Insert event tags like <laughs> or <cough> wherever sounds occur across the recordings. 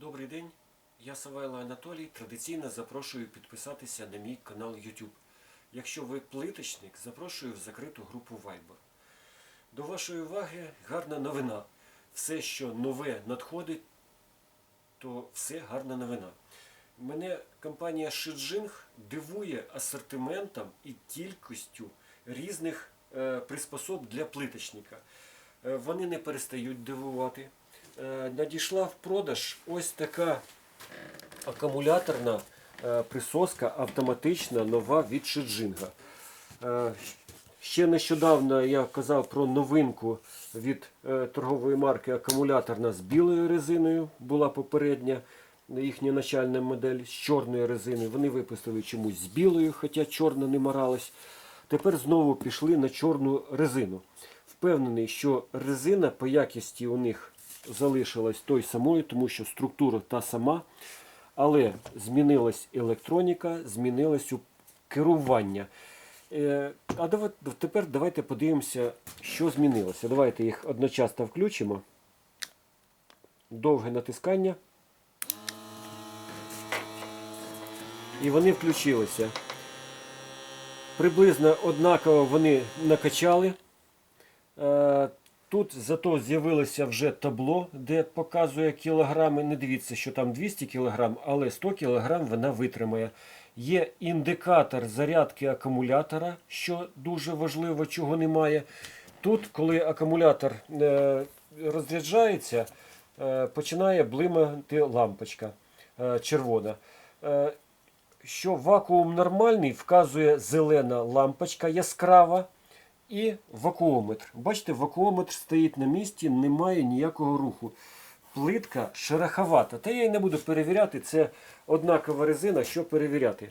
Добрий день, я Савайло Анатолій. Традиційно запрошую підписатися на мій канал YouTube. Якщо ви плиточник, запрошую в закриту групу Viber. До вашої уваги гарна новина. Все, що нове надходить, то все гарна новина. Мене компанія Шиджинг дивує асортиментом і кількістю різних е, приспособ для плиточника. Е, вони не перестають дивувати. Е, надійшла в продаж ось така акумуляторна е, присоска автоматична нова від Шиджинга. Е, Ще нещодавно я казав про новинку від торгової марки акумуляторна з білою резиною. Була попередня їхня начальна модель з чорною резиною. Вони випустили чомусь з білою, хоча чорна не маралась. Тепер знову пішли на чорну резину. Впевнений, що резина по якості у них залишилась той самою, тому що структура та сама. Але змінилась електроніка, змінилось керування. Е, А тепер давайте подивимося, що змінилося. Давайте їх одночасно включимо. Довге натискання. І вони включилися. Приблизно однаково вони накачали. Тут зато з'явилося вже табло, де показує кілограми. Не дивіться, що там 200 кг, але 100 кг вона витримає. Є індикатор зарядки акумулятора, що дуже важливо, чого немає. Тут, коли акумулятор е, розряджається, е, починає блимати лампочка е, червона. Що вакуум нормальний, вказує зелена лампочка яскрава і вакуометр. Бачите, вакуометр стоїть на місці, немає ніякого руху. Плитка шероховата. Та я її не буду перевіряти, це однакова резина, що перевіряти.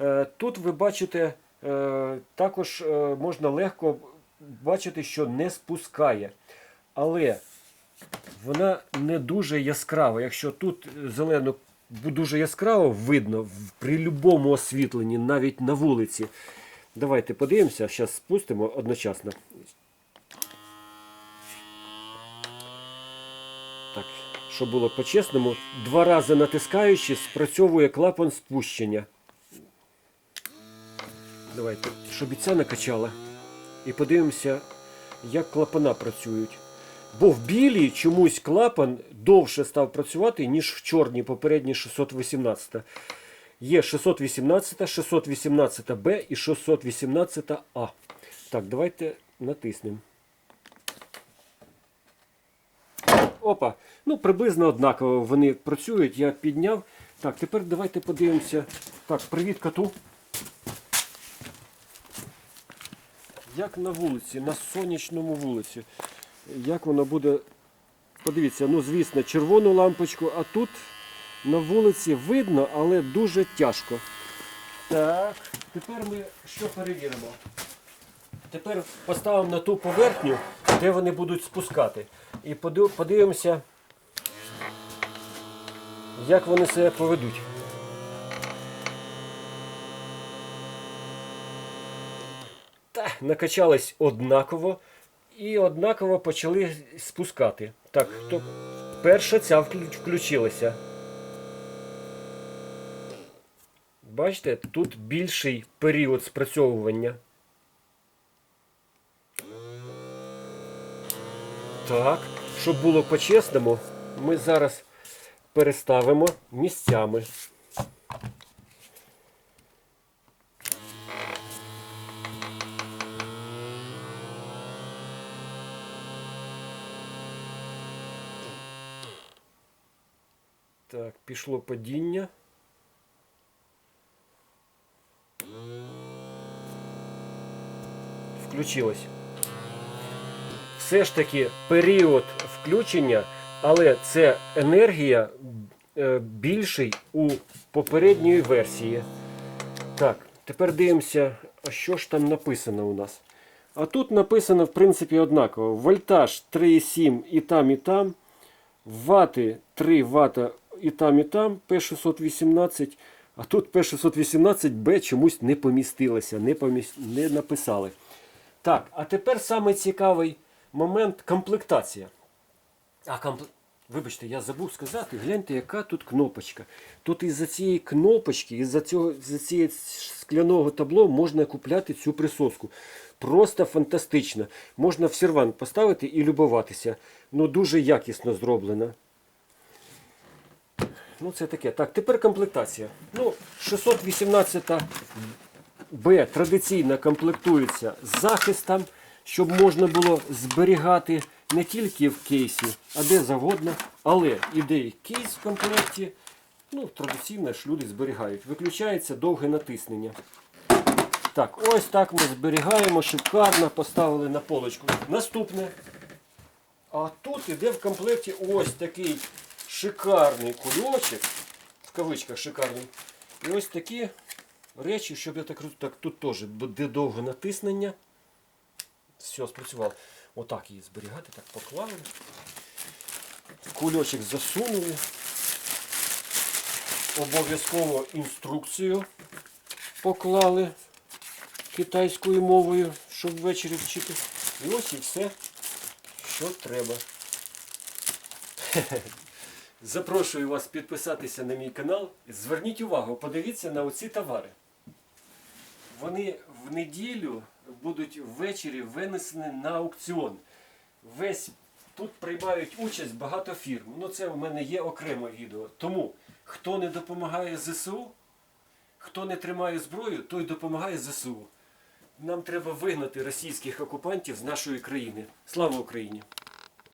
Е, Тут ви бачите, е, також е, можна легко бачити, що не спускає. Але вона не дуже яскрава. Якщо тут зелено дуже яскраво видно при будь-якому освітленні, навіть на вулиці. Давайте подивимося, зараз спустимо одночасно. Так, щоб було по-чесному, два рази натискаючи, спрацьовує клапан спущення. Давайте, щоб і це накачало. І подивимося, як клапана працюють. Бо в білій чомусь клапан довше став працювати, ніж в чорній попередній 618. Є 618, 618Б і 618А. Так, давайте натиснемо. Опа. Ну, приблизно однаково вони працюють. Я підняв. Так, тепер давайте подивимося. Так, привіт коту. Як на вулиці, на сонячному вулиці. Як воно буде. Подивіться, ну звісно, червону лампочку, а тут на вулиці видно, але дуже тяжко. Так, тепер ми що перевіримо? Тепер поставимо на ту поверхню, де вони будуть спускати. І подивимося, як вони себе поведуть. Накачались однаково і однаково почали спускати. Так, то перша ця включилася. Бачите, тут більший період спрацьовування. Так, щоб було по-чесному, ми зараз переставимо місцями. Так, пішло падіння. Включилось. Все ж таки період включення, але це енергія е, більший у попередньої версії. Так, тепер дивимося, що ж там написано у нас. А тут написано, в принципі, однаково. Вольтаж 3,7 і там, і там. Вати 3 вата і там, і там. P618. А тут P618B чомусь не помістилося, не, поміс... не написали. Так, а тепер саме цікавий момент комплектація. А комп... Вибачте, я забув сказати, гляньте, яка тут кнопочка. Тут із-за цієї кнопочки, із-за цього із цієї скляного табло можна купляти цю присоску. Просто фантастично. Можна в сервант поставити і любуватися. Ну дуже якісно зроблено. Ну, це таке. Так, тепер комплектація. Ну, 618 Б традиційно комплектується з захистом, щоб можна було зберігати не тільки в кейсі, а де завгодно. Але іде кейс в комплекті. Ну, традиційно ж люди зберігають. Виключається довге натиснення. Так, ось так ми зберігаємо, шикарно поставили на полочку. Наступне. А тут іде в комплекті ось такий шикарний кульочок. В кавичках шикарний. І ось такі речі, щоб я так так тут теж буде довге натиснення. Все, спрацював. Отак її зберігати, так поклали. Кульочок засунули. Обов'язково інструкцію поклали китайською мовою, щоб ввечері вчити. І ось і все, що треба. <laughs> Запрошую вас підписатися на мій канал. Зверніть увагу, подивіться на оці товари. Вони в неділю будуть ввечері винесені на аукціон. Весь тут приймають участь багато фірм. Ну це в мене є окреме відео. Тому хто не допомагає ЗСУ, хто не тримає зброю, той допомагає ЗСУ. Нам треба вигнати російських окупантів з нашої країни. Слава Україні!